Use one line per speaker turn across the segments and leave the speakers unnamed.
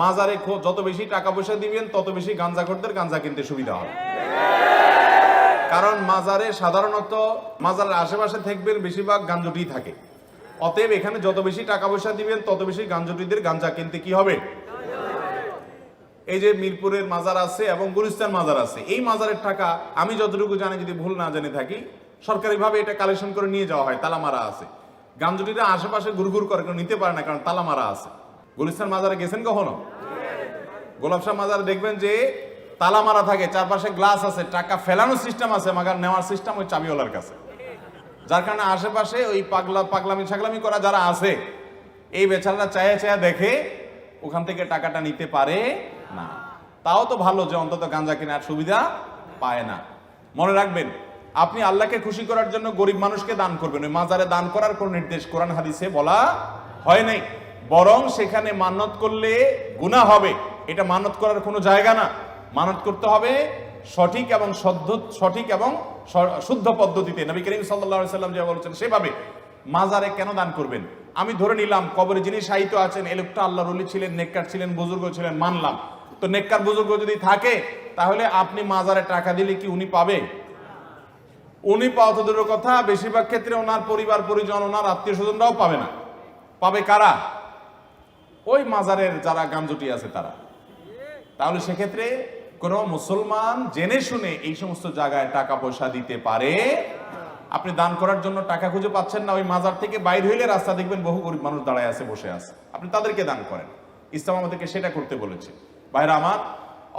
মাজারে যত বেশি টাকা পয়সা দিবেন, তত বেশি গাঞ্জাখোরদের গাঞ্জা কিনতে সুবিধা হবে। কারণ মাজারে সাধারণত মাজারের আশেপাশে থাকবেন, বেশিরভাগ গাঞ্জটি থাকে। অতএব এখানে যত বেশি টাকা পয়সা দিবেন, তত বেশি গাঞ্জটিদের গাঞ্জা কিনতে কি হবে? এই যে মিরপুরের মাজার আছে এবং গুলিস্তান মাজার আছে, এই মাজারের টাকা আমি যতটুকু জানি, যদি ভুল না জেনে থাকি, সরকারিভাবে এটা কালেকশন করে নিয়ে যাওয়া হয় তালা মারা আছে। গাঞ্জটিরা আশেপাশে গুড়গুড় করে নিতে পারে না, কারণ তালা মারা আছে। গুলিস্তান মাজারে গেছেন কখনো? গোলাপ শাহ মাজারে দেখবেন যে তালা মারা থাকে, চারপাশে গ্লাস আছে, টাকা ফেলানোর সিস্টেম আছে, মাগার নেওয়ার সিস্টেম ওই চাবিওয়ালার কাছে। যার কারণে আশেপাশে ওই পাগলা, পাগলামি ছাগলামি করা যারা আছে, এই বেচারারা চায়া চায়া দেখে ওখান থেকে টাকাটা নিতে পারে না। তাও তো ভালো যে অন্তত গাঁজা কেনার সুবিধা পায় না। মনে রাখবেন, আপনি আল্লাহকে খুশি করার জন্য গরিব মানুষকে দান করবেন, ওই মাজারে দান করার কোন নির্দেশ কোরআন হাদিসে বলা হয় নাই। বরং সেখানে মানত করলে গুণা হবে। এটা মানত করার কোনো জায়গা না। মানত করতে হবে সঠিক এবং সঠিক এবং শুদ্ধ পদ্ধতিতে। নবী করিম সাল্লাল্লাহু সাল্লাম যা বলেছেন, সেভাবে মাজারে কেন দান করবেন? আমি ধরে নিলাম, কবরে যিনি সাহিত্য আছেন, এই লোকটা আল্লাহ রলি ছিলেন, নেককার ছিলেন, বুজুর্গ ছিলেন, মানলাম। তো নেককার বুজুর্গ যদি থাকে, তাহলে আপনি মাজারে টাকা দিলে কি উনি পাবে? উনি পাওয়া তো কথা, বেশিরভাগ ক্ষেত্রে ওনার পরিবার, পরিজন, ওনার আত্মীয় স্বজনরাও পাবে না। পাবে কারা? ওই মাজারের যারা গামজুটি আছে তারা। তাহলে সেক্ষেত্রে কোনো মুসলমান জেনে শুনে এই সমস্ত জায়গায় টাকা পয়সা দিতে পারে। আপনি দান করার জন্য টাকা খুঁজে পাচ্ছেন না, ওই মাজার থেকে বাইর হইলে রাস্তা দেখবেন বহু গরিব মানুষ দাঁড়ায় আছে, বসে আছে। আপনি তাদেরকে দান করেন। ইসলাম আমাদেরকে সেটা করতে বলেছে। ভাইরা আমার,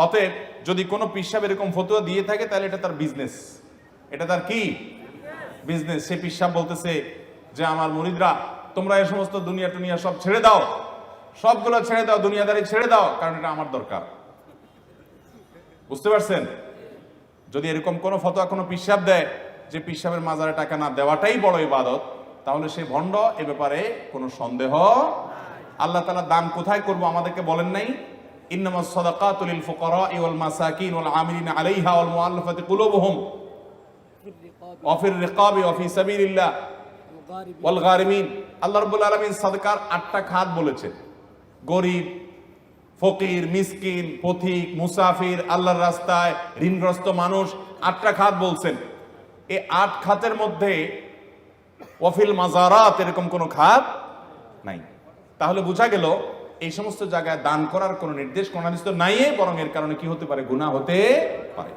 অতএব যদি কোনো পিসাব এরকম ফতুয়া দিয়ে থাকে, তাহলে এটা তার বিজনেস এটা তার কি? বিজনেস সে পিসাব বলতেছে যে, আমার মরিদরা, তোমরা এই সমস্ত দুনিয়া টুনিয়া সব ছেড়ে দাও। সবগুলো ছেড়ে দাও, দুনিয়াদারি ছেড়ে দাও, কারণ এটা আমার দরকার। বুঝতে পারছেন? যদি এরকম কোনো ফতোয়া কোনো পিসাব দেয়, যে পিসাবের মাজারে টাকা না দেওয়াটাই বড় ইবাদত, তাহলে সে ভণ্ড, এ ব্যাপারে কোনো সন্দেহ আল্লাহ তাআলা দান কোথায় করব আমাদেরকে বলেন নাই? ইন্নামা সাদাকাতুল লিল ফুকারা ওয়াল মাসাকিন ওয়াল আমিলিন আলাইহা ওয়াল মুআল্লাফাতি কুলুবুহুম। ওয়াফির রিকাবি ওয়াফি সাবিলিল্লাহ। ওয়াল গারিমিন। আল্লাহ রাব্বুল আলামিন সাদকার আটটা খাত বলেছেন। গরিব, ফকির, মিসকিন, পথিক, মুসাফির, আল্লাহর রাস্তায় ঋণগ্রস্ত মানুষ আটটা খাত বলছেন। এই আট খাতের মধ্যে ওয়াফিল মাজারাত এরকম কোনো খাত নাই। তাহলে বোঝা গেল, এই সমস্ত জায়গায় দান করার কোনো নির্দেশ কোন নাই বরং এর কারণে কি হতে পারে? গুনাহ হতে পারে।